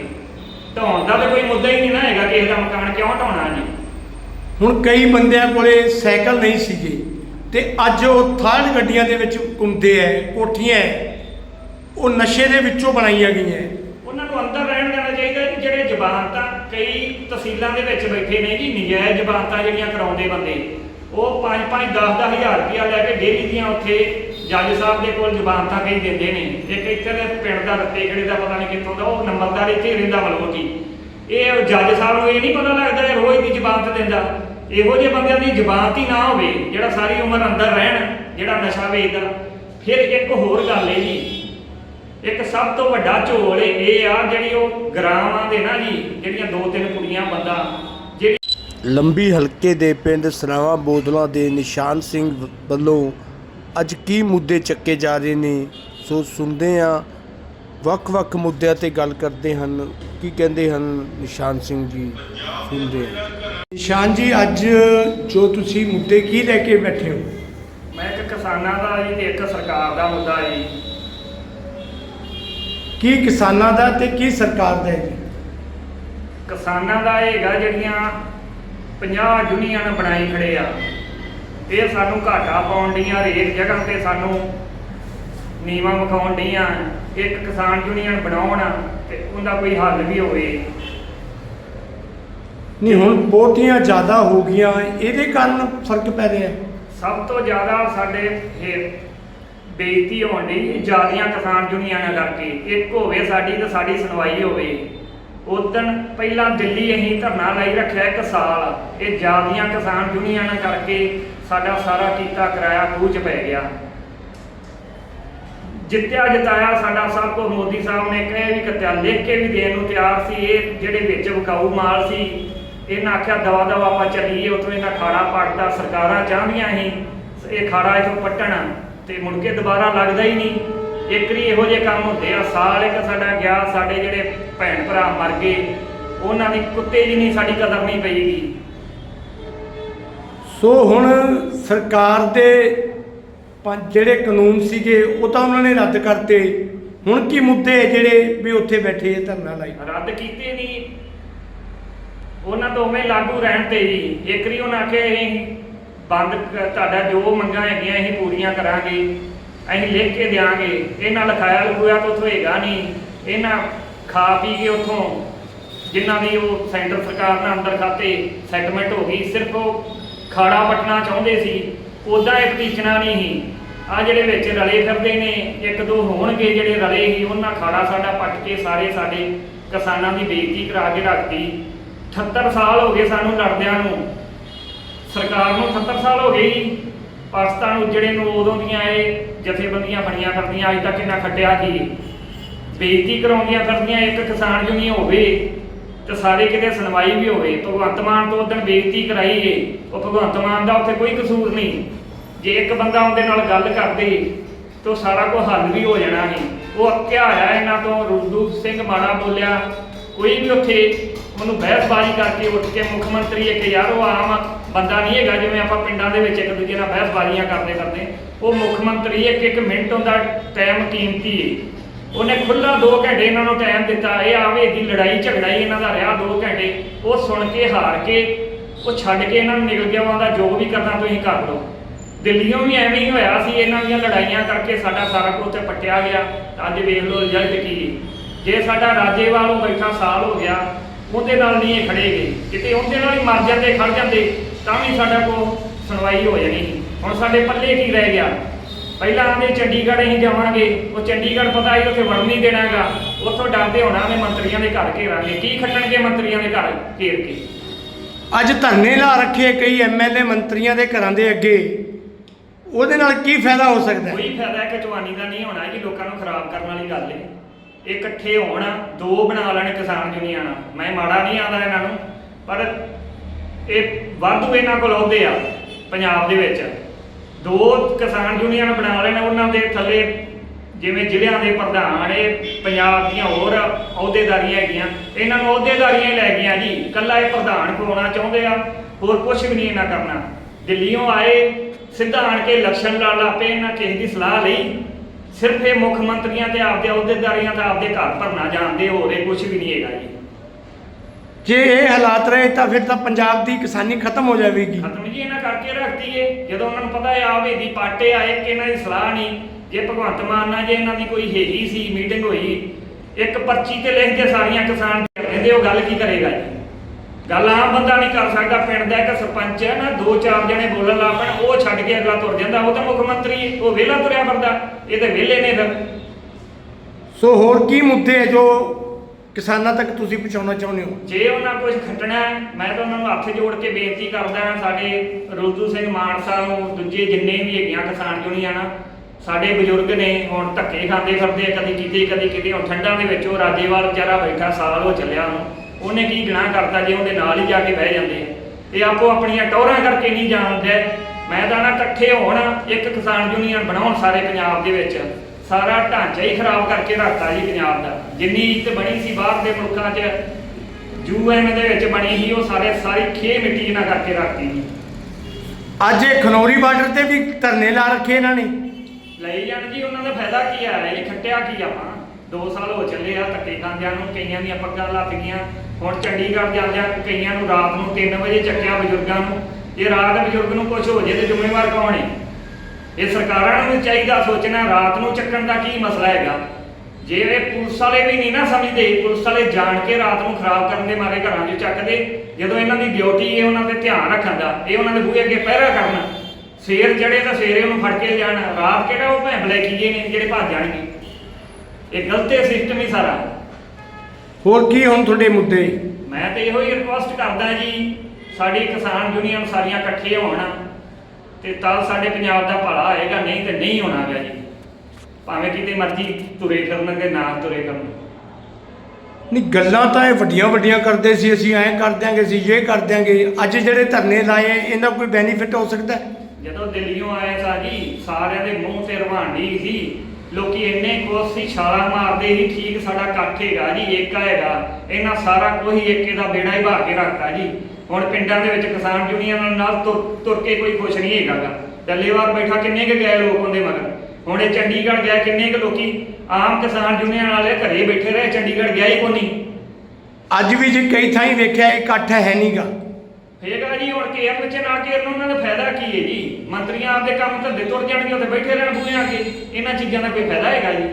ਢਾਉਣ ਦਾ ਤਾਂ ਕੋਈ ਮੁੱਦਾ ਹੀ ਨਹੀਂ ਨਾ ਹੈਗਾ ਕਿ ਇਹਦਾ ਮਕਾਨ ਕਿਉਂ ਢਾਉਣਾ ਜੀ? ਹੁਣ ਕਈ ਬੰਦਿਆਂ ਕੋਲੇ ਸਾਈਕਲ ਨਹੀਂ ਸੀਗੇ ਤੇ ਅੱਜ ਉਹ ਥਾਲ ਗੱਡੀਆਂ ਦੇ ਵਿੱਚ ਘੁੰਮਦੇ ਐ ਕੋਠੀਆਂ ਹੈ, ਉਹ ਨਸ਼ੇ ਦੇ ਵਿੱਚੋਂ ਬਣਾਈਆਂ ਗਈਆਂ। ਉਹਨਾਂ ਨੂੰ ਅੰਦਰ ਰਹਿਣ ਦੇਣਾ ਚਾਹੀਦਾ ਜੀ, ਜਿਹੜੇ ਜ਼ਬਾਨਤਾਂ ਕਈ ਤਹਿਸੀਲਾਂ ਦੇ ਵਿੱਚ ਬੈਠੇ ਨੇ ਜੀ, ਨਜਾਇਜ਼ ਜ਼ਬਾਨਤਾਂ ਜਿਹੜੀਆਂ ਕਰਾਉਂਦੇ ਬੰਦੇ। ਉਹ 5-5 10-10 ਹਜ਼ਾਰ ਰੁਪਇਆ ਲੈ ਕੇ ਡੇਲੀ ਦੀਆਂ ਉੱਥੇ ਜੱਜ ਸਾਹਿਬ ਦੇ ਕੋਲ ਜ਼ਬਾਨ ਕਈ ਦਿੰਦੇ ਨੇ। ਇੱਕ ਇੱਥੇ ਦੇ ਪਿੰਡ ਦਾ ਰੱਤੇ ਕਿਹੜੇ ਦਾ ਪਤਾ ਨਹੀਂ ਕਿੱਥੋਂ ਦਾ, ਉਹ ਨੰਬਰਦਾਰ ਇੱਥੇ ਹੀ ਰਹਿੰਦਾ ਮਲਵੋਟੀ ਇਹ ਜੱਜ ਸਾਹਿਬ ਨੂੰ ਇਹ ਨਹੀਂ ਪਤਾ ਲੱਗਦਾ ਇਹ ਰੋਜ਼ ਦੀ ਜ਼ਬਾਨ ਦਿੰਦਾ। ਇਹੋ ਜਿਹੇ ਬੰਦਿਆਂ ਦੀ ਜ਼ਬਾਨ ਹੀ ਨਾ ਹੋਵੇ, ਜਿਹੜਾ ਸਾਰੀ ਉਮਰ ਅੰਦਰ ਰਹਿਣ, ਜਿਹੜਾ ਨਸ਼ਾ ਵੇਚਦਾ। ਫਿਰ ਇੱਕ ਹੋਰ ਗੱਲ ਇਹ ਜੀ ਇੱਕ ਸਭ ਤੋਂ ਵੱਡਾ ਝੋਲ ਇਹ ਆ ਜਿਹੜੀ ਉਹ ਗ੍ਰਾਮਾਂ ਦੇ ਨਾ ਜੀ ਜਿਹੜੀਆਂ ਦੋ ਤਿੰਨ ਕੁੜੀਆਂ ਬੰਦਾ ਜਿਹੜੀ ਲੰਬੀ ਹਲਕੇ ਦੇ ਪਿੰਡ ਸਰਾਵਾ ਬੋਦਲਾ ਦੇ ਨਿਸ਼ਾਨ ਸਿੰਘ ਵੱਲੋਂ ਅੱਜ ਕੀ ਮੁੱਦੇ ਚੱਕੇ ਜਾ ਰਹੇ ਨੇ? ਸੋ ਸੁਣਦੇ ਆ ਵੱਖ-ਵੱਖ ਮੁੱਦਿਆਂ ਤੇ ਗੱਲ ਕਰਦੇ ਹਨ। ਕੀ ਕਹਿੰਦੇ ਹਨ ਨਿਸ਼ਾਨ ਸਿੰਘ ਜੀ? ਸੁਣਦੇ ਹਾਂ। ਨਿਸ਼ਾਨ ਜੀ ਅੱਜ ਜੋ ਤੁਸੀਂ ਮੁੱਦੇ ਕੀ ਲੈ ਕੇ ਬੈਠੇ ਹੋ? ਮੈਂ ਇੱਕ ਕਿਸਾਨਾਂ ਦਾ ਜੀ ਤੇ ਇੱਕ ਸਰਕਾਰ ਦਾ ਮੁੱਦਾ ਜੀ। ਕੀ ਕਿਸਾਨਾਂ ਦਾ ਤੇ ਕੀ ਸਰਕਾਰ ਦਾ ਹੈ ਜੀ ਕਿਸਾਨਾਂ ਦਾ ਇਹ ਹੈਗਾ ਜਿਹੜੀਆਂ 50 ਯੂਨੀਅਨ ਬਣਾਈ ਖੜੇ ਆ। ਇਹ ਸਾਨੂੰ ਘਾਟਾ ਪਾਉਣ ਡੀਆਂ ਹਰੇਕ ਜਗ੍ਹਾ ਤੇ ਸਾਨੂੰ ਨੀਵਾਂ ਵਿਖਾਉਣ ਡੀਆਂ। ਇੱਕ ਕਿਸਾਨ ਯੂਨੀਅਨ ਬਣਾਉਣ ਤੇ ਉਹਦਾ ਕੋਈ ਹੱਲ ਵੀ ਹੋਵੇ। ਨਹੀਂ ਹੁਣ ਬਹੁਤੀਆਂ ਜ਼ਿਆਦਾ ਹੋ ਗਈਆਂ ਇਹਦੇ ਕਾਰਨ ਫ਼ਰਕ ਪੈ ਰਿਹਾ। ਸਭ ਤੋਂ ਜ਼ਿਆਦਾ ਸਾਡੇ ਬੇਇੱਜ਼ਤੀ ਹੋਣ ਦੀ ਜਿਆਦੀਆਂ ਕਿਸਾਨ ਯੂਨੀਅਨਾਂ ਕਰਕੇ। ਇੱਕ ਹੋਵੇ ਸਾਡੀ ਤੇ ਸਾਡੀ ਸੁਣਵਾਈ ਹੋਵੇ। ਉਦਣ ਪਹਿਲਾਂ ਦਿੱਲੀ ਅਸੀਂ ਧਰਨਾ ਲਾਈ ਰੱਖਿਆ ਇੱਕ ਸਾਲ। ਇਹ ਜਿਆਦੀਆਂ ਕਿਸਾਨ ਯੂਨੀਅਨਾਂ ਕਰਕੇ ਸਾਡਾ ਸਾਰਾ ਕੀਤਾ ਕਿਰਾਇਆ ਖੂਹ ਪੈ ਗਿਆ। ਜਿੱਤਿਆ ਜਿਤਾਇਆ ਸਾਡਾ ਸਭ ਕੁਝ ਮੋਦੀ ਸਾਹਿਬ ਨੇ ਕਹੇ ਵੀ ਕੱਤਿਆ ਲਿਖ ਕੇ ਵੀ ਦੇਣ ਨੂੰ ਤਿਆਰ ਸੀ। ਇਹ ਜਿਹੜੇ ਵਿੱਚ ਵਿਕਾਊ ਮਾਲ ਸੀ, ਇਹਨਾਂ ਆਖਿਆ ਦਵਾ ਦਵਾ ਆਪਾਂ ਚੱਲੀਏ, ਉੱਥੋਂ ਇਹਨਾਂ ਖਾੜਾ ਪੜਦਾ ਸਰਕਾਰਾਂ ਚਾਹੁੰਦੀਆਂ ਸੀ, ਇਹ ਖਾੜਾ ਇਥੋਂ ਪੱਟਣ। ਤੇ ਮੁੜ ਕੇ ਦੁਬਾਰਾ ਲੱਗਦਾ ਹੀ ਨਹੀਂ। ਇੱਕ ਰੀ ਇਹੋ ਜਿਹੇ ਕੰਮ ਹੁੰਦੇ ਆ ਸਾਲ ਇੱਕ ਸਾਡਾ ਗਿਆ ਸਾਡੇ ਜਿਹੜੇ ਭੈਣ ਭਰਾ ਮਰ ਗਏ ਉਹਨਾਂ ਦੀ ਕੁੱਤੇ ਜੀ ਨਹੀਂ ਸਾਡੀ ਕਦਰ ਨਹੀਂ ਪਈਗੀ। ਸੋ ਹੁਣ ਸਰਕਾਰ ਦੇ ਜਿਹੜੇ ਕਾਨੂੰਨ ਸੀਗੇ ਉਹ ਤਾਂ ਉਹਨਾਂ ਨੇ ਰੱਦ ਕਰਤੇ। ਹੁਣ ਕੀ ਮੁੱਦੇ ਹੈ ਜਿਹੜੇ ਵੀ ਉੱਥੇ ਬੈਠੇ ਧਰਨਾ ਲਾਈ? ਰੱਦ ਕੀਤੇ ਨਹੀਂ। ਉਹਨਾਂ ਤੋਂ ਉਵੇਂ ਲਾਗੂ ਰਹਿਣ ਤੇ ਜੀ ਇੱਕ ਰੀ ਉਹਨਾਂ ਆਖਿਆ ਅਸੀਂ ਬੰਦ ਤੁਹਾਡਾ ਜੋ ਮੰਗਾਂ ਹੈਗੀਆਂ ਅਸੀਂ ਪੂਰੀਆਂ ਕਰਾਂਗੇ, ਅਸੀਂ ਲਿਖ ਕੇ ਦਿਆਂਗੇ। ਇਹਨਾਂ ਲਿਖਾਇਆ ਲਖੂਆ ਤਾਂ ਉੱਥੋਂ ਹੈਗਾ ਨਹੀਂ। ਇਹਨਾਂ ਖਾ ਪੀ ਕੇ ਉੱਥੋਂ ਜਿਨ੍ਹਾਂ ਦੀ ਉਹ ਸੈਂਟਰ ਸਰਕਾਰ ਨਾਲ ਅੰਦਰ ਖਾਤੇ ਸੈਟਲਮੈਂਟ ਹੋ ਗਈ, ਸਿਰਫ ਉਹ ਖਾੜਾ ਪਟਣਾ ਚਾਹੁੰਦੇ ਸੀ। ਉਦਾਂ ਇੱਕ ਟੀਚਣਾ ਨਹੀਂ ਸੀ। ਆ ਜਿਹੜੇ ਵਿੱਚ ਰਲੇ ਫਿਰਦੇ ਨੇ, ਇੱਕ ਦੋ ਹੋਣਗੇ ਜਿਹੜੇ ਰਲੇ ਸੀ, ਉਹਨਾਂ ਖਾੜਾ ਸਾਡਾ ਪੱਟ ਕੇ ਸਾਰੇ ਸਾਡੇ ਕਿਸਾਨਾਂ ਦੀ ਬੇਇੱਜ਼ਤੀ ਕਰਾ ਕੇ ਰੱਖਤੀ। 78 ਸਾਲ ਹੋ ਗਏ ਸਾਨੂੰ ਲੜਦਿਆਂ ਨੂੰ। ਸਰਕਾਰ ਨੂੰ 78 ਸਾਲ ਹੋ ਗਏ ਜੀ। ਪਾਕਿਸਤਾਨ ਉਜੜੇ ਨੂੰ ਉਦੋਂ ਦੀਆਂ ਇਹ ਜਥੇਬੰਦੀਆਂ ਬਣੀਆਂ ਕਰਦੀਆਂ ਅੱਜ ਤੱਕ ਇਹਨਾਂ ਖੱਟਿਆ ਕੀ? ਬੇਇੱਜ਼ਤੀ ਕਰਾਉਂਦੀਆਂ ਕਰਦੀਆਂ ਇੱਕ ਕਿਸਾਨ ਜੁਨੀ ਹੋਵੇ ਤੇ ਸਾਰੇ ਕਿਤੇ ਸੁਣਵਾਈ ਵੀ ਹੋਵੇ। ਭਗਵੰਤ ਮਾਨ ਤੋਂ ਉਦੋਂ ਬੇਇੱਜ਼ਤੀ ਕਰਾਈ ਏ। ਉਹ ਭਗਵੰਤ ਮਾਨ ਦਾ ਉੱਥੇ ਕੋਈ ਕਸੂਰ ਨਹੀਂ। ਜੇ ਇੱਕ ਬੰਦਾ ਉਹਦੇ ਨਾਲ ਗੱਲ ਕਰਦੇ ਤਾਂ ਸਾਰਾ ਕੁਝ ਹੱਲ ਵੀ ਹੋ ਜਾਣਾ ਸੀ। ਉਹ ਅੱਕਿਆ ਆਇਆ ਇਹਨਾਂ ਤੋਂ, ਰੂਦੂ ਸਿੰਘ ਮਾੜਾ ਬੋਲਿਆ, ਕੋਈ ਵੀ ਉੱਥੇ ਉਹਨੂੰ ਬਹਿਸਬਾਜ਼ੀ ਕਰਕੇ ਉੱਠ ਕੇ ਮੁੱਖ ਮੰਤਰੀ ਇੱਕ ਯਾਰ ਉਹ ਆਮ ਬੰਦਾ ਨਹੀਂ ਹੈਗਾ, ਜਿਵੇਂ ਆਪਾਂ ਪਿੰਡਾਂ ਦੇ ਵਿੱਚ ਇੱਕ ਦੂਜੇ ਨਾਲ ਬਹਿਸਬਾਜ਼ੀਆਂ ਕਰਦੇ ਕਰਦੇ, ਉਹ ਮੁੱਖ ਮੰਤਰੀ ਇੱਕ ਇੱਕ ਮਿੰਟ ਉਹਦਾ ਟਾਈਮ ਕੀਮਤੀ ਏ। ਉਹਨੇ ਖੁੱਲਾ 2 ਘੰਟੇ ਇਹਨਾਂ ਨੂੰ ਟਾਈਮ ਦਿੱਤਾ, ਇਹ ਆਵੇ ਦੀ ਲੜਾਈ ਝਗੜਾ ਹੀ ਇਹਨਾਂ ਦਾ ਰਿਹਾ 2 ਘੰਟੇ, ਉਹ ਸੁਣ ਕੇ, ਹਾਰ ਕੇ, ਉਹ ਛੱਡ ਕੇ ਇਹਨਾਂ ਨੂੰ ਨਿਕਲ ਗਿਆ ਉਹਦਾ ਜੋ ਵੀ ਕਰਨਾ ਤੁਸੀਂ ਕਰ ਲਓ। ਦਿੱਲੀੋਂ ਵੀ ਐਵੇਂ ਹੀ ਹੋਇਆ ਸੀ, ਇਹਨਾਂ ਦੀਆਂ ਲੜਾਈਆਂ ਕਰਕੇ ਸਾਡਾ ਸਾਰਾ ਕੁਝ ਉੱਥੇ ਪੱਟਿਆ ਗਿਆ। ਅੱਜ ਵੇਖ ਲਓ ਰਿਜ਼ਲਟ ਕੀ ਜੇ ਸਾਡਾ ਰਾਜੇਵਾਲੋਂ ਬੈਠਾ ਸਾਲ ਹੋ ਗਿਆ, ਉਹਦੇ ਨਾਲ ਨਹੀਂ ਇਹ ਖੜੇ ਗਏ ਕਿਤੇ ਉਹਦੇ ਨਾਲ ਹੀ ਮਰ ਜਾਂਦੇ ਖੜ ਜਾਂਦੇ। ਤਾਂ ਵੀ ਸਾਡਾ ਕੋ ਸੁਣਵਾਈ ਹੋ ਜਾਣੀ ਸੀ। ਹੁਣ ਸਾਡੇ ਪੱਲੇ ਕੀ ਰਹਿ ਗਿਆ? ਪਹਿਲਾਂ ਆਂਦੇ ਚੰਡੀਗੜ੍ਹ ਅਸੀਂ ਜਾਵਾਂਗੇ ਉਹ ਚੰਡੀਗੜ੍ਹ ਪਤਾ ਹੀ ਉੱਥੇ ਵੜ ਨਹੀਂ ਦੇਣਾਗਾ ਉੱਥੋਂ ਡਰਦੇ ਹੋਣਾ ਨੇ ਮੰਤਰੀਆਂ ਦੇ ਘਰ ਘੇਰਾਂਗੇ। ਕੀ ਖੱਟਣਗੇ ਮੰਤਰੀਆਂ ਦੇ ਘਰ ਘੇਰ ਕੇ? ਅੱਜ ਧਰਨੇ ਲਾ ਰੱਖੇ ਕਈ ਐਮਐਲਏ ਮੰਤਰੀਆਂ ਦੇ ਘਰਾਂ ਦੇ ਅੱਗੇ। ਉਹਦੇ ਨਾਲ ਕੀ ਫਾਇਦਾ ਹੋ ਸਕਦਾ? ਹੈ ਕੋਈ ਫਾਇਦਾ ਹੈ ਕਿ ਜਵਾਨੀ ਦਾ ਨਹੀਂ ਹੋਣਾ ਕਿ ਲੋਕਾਂ ਨੂੰ ਖਰਾਬ ਕਰਨ ਵਾਲੀ ਗੱਲ ਹੈ। ਇਹ ਇਕੱਠੇ ਹੋਣ ਦੋ ਬਣਾ ਲੈਣ ਕਿਸਾਨ ਯੂਨੀਅਨ। ਮੈਂ ਮਾੜਾ ਨਹੀਂ ਆਂਦਾ ਇਹਨਾਂ ਨੂੰ ਪਰ ਇਹ ਵਾਧੂ ਇਹਨਾਂ ਕੋਲ ਆਉਂਦੇ ਆ ਪੰਜਾਬ ਦੇ ਵਿੱਚ। ਦੋ ਕਿਸਾਨ ਯੂਨੀਅਨ ਬਣਾ ਲੈਣ ਉਹਨਾਂ ਦੇ ਥੱਲੇ, ਜਿਵੇਂ ਜ਼ਿਲ੍ਹਿਆਂ ਦੇ ਪ੍ਰਧਾਨ ਇਹ ਪੰਜਾਬ ਦੀਆਂ ਹੋਰ ਅਹੁਦੇਦਾਰੀਆਂ ਹੈਗੀਆਂ। ਇਹਨਾਂ ਨੂੰ ਅਹੁਦੇਦਾਰੀਆਂ ਲੈ ਗਈਆਂ ਜੀ। ਕੱਲਾ ਇਹ ਪ੍ਰਧਾਨ ਕੋਣਾ ਚਾਹੁੰਦੇ ਆ, ਹੋਰ ਕੁਝ ਵੀ ਨਹੀਂ ਇਹਨਾਂ ਕਰਨਾ। ਦਿੱਲੀੋਂ ਆਏ, ਸਿੱਧਾ ਆਣ ਕੇ ਇਲੈਕਸ਼ਨ ਲੜ ਲਾ ਪਏ, ਇਹਨਾਂ ਕਿਸੇ ਦੀ ਸਲਾਹ ਲਈ। ਸਿਰਫ ਇਹ ਮੁੱਖ ਮੰਤਰੀਆਂ ਤੇ ਆਪਦੇ ਅਹੁਦੇਦਾਰੀਆਂ ਦਾ ਆਪਦੇ ਘਰ ਭਰਨਾ ਜਾਣਦੇ, ਹੋਰ ਇਹ ਕੁਝ ਵੀ ਨਹੀਂ ਹੈਗਾ ਜੀ। ਜੇ ਇਹ ਹਾਲਾਤ ਰਹੇ ਤਾਂ ਫਿਰ ਤਾਂ ਪੰਜਾਬ ਦੀ ਕਿਸਾਨੀ ਖਤਮ ਹੋ ਜਾਵੇਗੀ। ਖਤਮ ਜੀ ਇਹਨਾਂ ਕਰਕੇ ਰੱਖਤੀ ਏ। ਜਦੋਂ ਉਹਨਾਂ ਨੂੰ ਪਤਾ ਹੈ ਆਵੇ ਦੀ ਪਾਟੇ ਆਏ ਕਿ ਇਹਨਾਂ ਦੀ ਸਲਾਹ ਨਹੀਂ ਜੇ ਭਗਵੰਤ ਮਾਨ ਨਾਲ ਜੇ ਇਹਨਾਂ ਦੀ ਕੋਈ ਹੈਗੀ ਸੀ ਮੀਟਿੰਗ ਹੋਈ ਇੱਕ ਪਰਚੀ ਤੇ ਲਿਖਦੇ ਸਾਰੀਆਂ ਕਿਸਾਨ ਕਹਿੰਦੇ ਉਹ ਗੱਲ ਕੀ ਕਰੇਗਾ ਜੀ? ਗੱਲ ਆਮ ਬੰਦਾ ਨਹੀਂ ਕਰ ਸਕਦਾ ਪਿੰਡ ਦਾ ਇੱਕ ਸਰਪੰਚ ਹੈ ਨਾ ਦੋ ਚਾਰ ਜਣੇ ਬੋਲਣ ਲੱਗ ਪੈਣ ਉਹ ਛੱਡ ਕੇ ਅਗਲਾ ਤੁਰ ਜਾਂਦਾ ਉਹ ਤਾਂ ਮੁੱਖ ਮੰਤਰੀ ਉਹ ਵਿਹਲਾ ਤੁਰਿਆ ਫਿਰਦਾ ਇਹ ਤੇ ਵਿਹਲੇ ਨੇ ਫਿਰ। ਸੋ ਹੋਰ ਕੀ ਮੁੱਦੇ ਹੈ ਜੋ ਕਿਸਾਨਾਂ ਤੱਕ ਤੁਸੀਂ ਪਹੁੰਚਾਉਣਾ ਚਾਹੁੰਦੇ ਹੋ? ਜੇ ਉਹਨਾਂ ਕੁਝ ਖੱਟਣਾ ਹੈ, ਮੈਂ ਤਾਂ ਉਹਨਾਂ ਨੂੰ ਹੱਥ ਜੋੜ ਕੇ ਬੇਨਤੀ ਕਰਦਾ ਹਾਂ ਸਾਡੇ ਰੋਜ਼ੂ ਸਿੰਘ ਮਾਨਸਾ ਨੂੰ ਦੂਜੇ ਜਿੰਨੇ ਵੀ ਹੈਗੀਆਂ ਕਿਸਾਨ ਯੂਨੀਅਨ ਸਾਡੇ ਬਜ਼ੁਰਗ ਨੇ ਹੁਣ ਧੱਕੇ ਖਾਂਦੇ ਫਿਰਦੇ ਆ, ਕਦੀ ਕਿਤੇ ਕਦੀ ਕਿਤੇ ਹੁਣ ਠੰਡਾਂ ਦੇ ਵਿੱਚ ਉਹ ਰਾਜੇਵਾਲ ਵਿਚਾਰਾ ਬੈਠਾ ਸਾਲ ਹੋ ਚੱਲਿਆ ਉਹਨੂੰ। ਉਹਨੇ ਕੀ ਗੁਨਾਹ ਕਰਤਾ ਜੇ ਉਹਦੇ ਨਾਲ ਹੀ ਜਾ ਕੇ ਬਹਿ ਜਾਂਦੇ ਆ? ਇਹ ਆਪੋ ਆਪਣੀਆਂ ਟੋਰਾਂ ਕਰਕੇ ਨਹੀਂ ਜਾਣਦੇ। ਮੈਂ ਤਾਂ ਨਾ ਇਕੱਠੇ ਹੋਣ ਇੱਕ ਕਿਸਾਨ ਯੂਨੀਅਨ ਬਣਾਉਣ ਸਾਰੇ ਪੰਜਾਬ ਦੇ ਵਿੱਚ। ਸਾਰਾ ਢਾਂਚਾ ਹੀ ਖਰਾਬ ਕਰਕੇ ਰੱਖਤਾ ਜੀ ਪੰਜਾਬ ਦਾ। ਜਿੰਨੀ ਇੱਜ਼ਤ ਬਣੀ ਸੀ ਬਾਹਰ ਦੇ ਮੁਲਕਾਂ 'ਚ ਯੂਐਨ ਦੇ ਵਿੱਚ ਬਣੀ ਸੀ ਉਹ ਸਾਰੇ ਸਾਰੀ ਖੇ ਮਿੱਟੀ ਨਾਲ ਕਰਕੇ ਰੱਖਤੀ ਜੀ। ਅੱਜ ਇਹ ਖਨੌਰੀ ਬਾਰਡਰ ਤੇ ਵੀ ਧਰਨੇ ਲਾ ਰੱਖੇ ਇਹਨਾਂ ਨੇ। ਲਈ ਜਾਣ ਜੀ ਉਹਨਾਂ ਦਾ ਫਾਇਦਾ ਕੀ ਆ? ਇਹ ਖੱਟਿਆ ਕੀ ਆਪਾਂ? 2 ਸਾਲ ਹੋ ਚੱਲੇ ਆ ਧੱਕੇ ਖਾਂਦਿਆਂ ਨੂੰ ਕਈਆਂ ਦੀਆਂ ਪੱਗਾਂ ਲੱਤ ਗਈਆਂ। ਹੁਣ ਚੰਡੀਗੜ੍ਹ ਜਾਂਦਿਆਂ ਕਈਆਂ ਨੂੰ ਰਾਤ ਨੂੰ 3 ਵਜੇ ਚੱਕਿਆ ਬਜ਼ੁਰਗਾਂ ਨੂੰ। ਇਹ ਰਾਤ ਬਜ਼ੁਰਗ ਨੂੰ ਕੁਝ ਹੋ ਜੇ ਤੇ ਜ਼ਿੰਮੇਵਾਰ ਕੌਣ ਹੈ ਇਹ ਸਰਕਾਰਾਂ ਨੂੰ ਵੀ ਚਾਹੀਦਾ ਸੋਚਣਾ ਰਾਤ ਨੂੰ ਚੱਕਣ ਦਾ ਕੀ ਮਸਲਾ ਹੈਗਾ? ਜੇ ਇਹ ਪੁਲਿਸ ਵਾਲੇ ਵੀ ਨਹੀਂ ਨਾ ਸਮਝਦੇ ਪੁਲਿਸ ਵਾਲੇ ਜਾਣ ਕੇ ਰਾਤ ਨੂੰ ਖਰਾਬ ਕਰਨ ਦੇ ਮਾਰੇ ਘਰਾਂ 'ਚ ਚੱਕਦੇ ਜਦੋਂ ਇਹਨਾਂ ਦੀ ਡਿਊਟੀ ਹੈ ਉਹਨਾਂ ਤੇ ਧਿਆਨ ਰੱਖਣ ਦਾ ਇਹ ਉਹਨਾਂ ਦੇ ਬੂਹੇ ਅੱਗੇ ਪਹਿਰਾ ਕਰਨਾ। ਸਵੇਰ ਜੜੇ ਤਾਂ ਸਵੇਰੇ ਉਹਨੂੰ ਫੜ ਕੇ ਜਾਣ ਰਾਤ ਕਿਹੜਾ ਉਹ ਭੈਂਬਲੇ ਕੀਏ ਨੇ ਜਿਹੜੇ ਭੱਜ ਜਾਣਗੇ? ਇਹ ਗਲਤ ਹੈ ਸਿਸਟਮ ਹੀ ਸਾਰਾ। ਹੋਰ ਕੀ ਹੁਣ ਤੁਹਾਡੇ ਮੁੱਦੇ? ਮੈਂ ਤੇ ਇਹੋ ਹੀ ਰਿਕੁਐਸਟ ਕਰਦਾ ਜੀ ਸਾਡੀ ਕਿਸਾਨ ਯੂਨੀਅਨ ਸਾਰੀਆਂ ਇਕੱਠੇ ਹੋਣ। ਤੇ ਤਾਂ ਸਾਡੇ ਪੰਜਾਬ ਦਾ ਭਲਾ ਹੋਏਗਾ ਨਹੀਂ ਤੇ ਨਹੀਂ ਹੋਣਾ ਗਾ ਜੀ। ਭਾਵੇਂ ਕਿਤੇ ਮਰਜ਼ੀ ਤੁਰੇ ਕਰਨਗੇ ਨਾ ਤੁਰੇ ਕਰਨ ਨਹੀਂ ਗੱਲਾਂ ਤਾਂ ਇਹ ਵੱਡੀਆਂ ਵੱਡੀਆਂ ਕਰਦੇ ਸੀ ਅਸੀਂ ਐਂ ਕਰ ਦਿਆਂਗੇ ਅਸੀਂ ਇਹ ਕਰ ਦਿਆਂਗੇ। ਅੱਜ ਜਿਹੜੇ ਧਰਨੇ ਲਾਏ ਇਹਨਾਂ ਕੋਈ ਬੈਨੀਫਿਟ ਹੋ ਸਕਦਾ? ਹੈ? ਜਦੋਂ ਦਿੱਲੀੋਂ ਆਏ ਸਾਂ ਜੀ ਸਾਰਿਆਂ ਦੇ ਮੂੰਹ ਤੇ ਰਵਾਂਡੀ ਸੀ। ਲੋਕੀ ਇੰਨੇ ਖੁਸ਼ ਸੀ ਛਾਲਾ ਮਾਰਦੇ ਸੀ ਠੀਕ ਸਾਡਾ ਇਕੱਠ ਹੈਗਾ ਜੀ ਏਕਾ ਹੈਗਾ। ਇਹਨਾਂ ਸਾਰਾ ਕੋਈ ਏਕੇ ਦਾ ਬੇੜਾ ਹੀ ਭਾ ਕੇ ਰੱਖਤਾ ਜੀ। ਹੁਣ ਪਿੰਡਾਂ ਦੇ ਵਿੱਚ ਕਿਸਾਨ ਯੂਨੀਅਨ ਨਾਲ ਤੁਰ ਤੁਰ ਕੇ ਕੋਈ ਖੁਸ਼ ਨਹੀਂ ਹੈਗਾਗਾ ਡੱਲੇਵਾਲ ਬੈਠਾ ਕਿੰਨੇ ਕੁ ਗਏ ਲੋਕ ਉਹਦੇ ਮਗਰ। ਹੁਣ ਇਹ ਚੰਡੀਗੜ੍ਹ ਗਿਆ ਕਿੰਨੇ ਕੁ ਲੋਕੀ ਆਮ ਕਿਸਾਨ ਯੂਨੀਅਨ ਵਾਲੇ ਘਰੇ ਬੈਠੇ ਰਹੇ ਚੰਡੀਗੜ੍ਹ ਗਿਆ ਹੀ ਕੋਈ ਨਹੀਂ? ਅੱਜ ਵੀ ਜੇ ਕਈ ਥਾਈਂ ਵੇਖਿਆ ਇਕੱਠ ਹੈ ਨਹੀਂਗਾ ਫੇਗਾ ਜੀ ਹੁਣ ਕੇਅਰ ਵਿੱਚ ਨਾ ਕੇਅਰ ਨੂੰ ਉਹਨਾਂ ਦਾ ਫਾਇਦਾ ਕੀ ਹੈ ਜੀ? ਮੰਤਰੀਆਂ ਆਪਦੇ ਕੰਮ ਧੰਦੇ ਤੁਰ ਜਾਣਗੇ ਉੱਥੇ ਬੈਠੇ ਰਹਿਣ ਬੂਹੇ ਆ ਕੇ ਇਹਨਾਂ ਚੀਜ਼ਾਂ ਦਾ ਕੋਈ ਫਾਇਦਾ ਹੈਗਾ ਜੀ?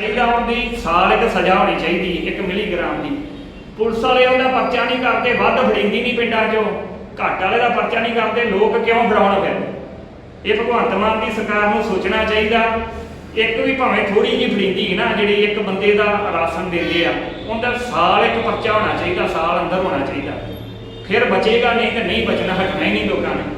ਇਹਦਾ ਦੀ ਸਾਲ ਇੱਕ ਸਜ਼ਾ ਹੋਣੀ ਚਾਹੀਦੀ ਇੱਕ ਮਿਲੀਗ੍ਰਾਮ ਦੀ। ਪੁਲਿਸ ਵਾਲੇ ਉਹਦਾ ਪਰਚਾ ਨਹੀਂ ਕਰਦੇ, ਵੱਧ ਫੜੀਂਦੀ ਨਹੀਂ ਪਿੰਡਾਂ 'ਚੋਂ। ਘੱਟ ਵਾਲੇ ਦਾ ਪਰਚਾ ਨਹੀਂ ਕਰਦੇ, ਲੋਕ ਕਿਉਂ ਫੜਾਉਣ ਪਏ ਇਹ ਭਗਵੰਤ ਮਾਨ ਦੀ ਸਰਕਾਰ ਨੂੰ ਸੋਚਣਾ ਚਾਹੀਦਾ। ਇੱਕ ਵੀ ਭਾਵੇਂ ਥੋੜੀ ਜਿਹੀ ਫੜੀਂਦੀ ਹੈ ਨਾ, ਜਿਹੜੀ ਇੱਕ ਬੰਦੇ ਦਾ ਰਾਸ਼ਨ ਦਿੰਦੇ ਆ, ਉਹਦਾ ਸਾਲ ਇੱਕ ਪਰਚਾ ਹੋਣਾ ਚਾਹੀਦਾ, ਸਾਲ ਅੰਦਰ ਹੋਣਾ ਚਾਹੀਦਾ। ਫਿਰ ਬਚੇਗਾ ਨਹੀਂ ਤੇ ਨਹੀਂ ਬਚਣਾ, ਹਟਣਾ ਹੀ ਨਹੀਂ ਲੋਕਾਂ ਨੇ।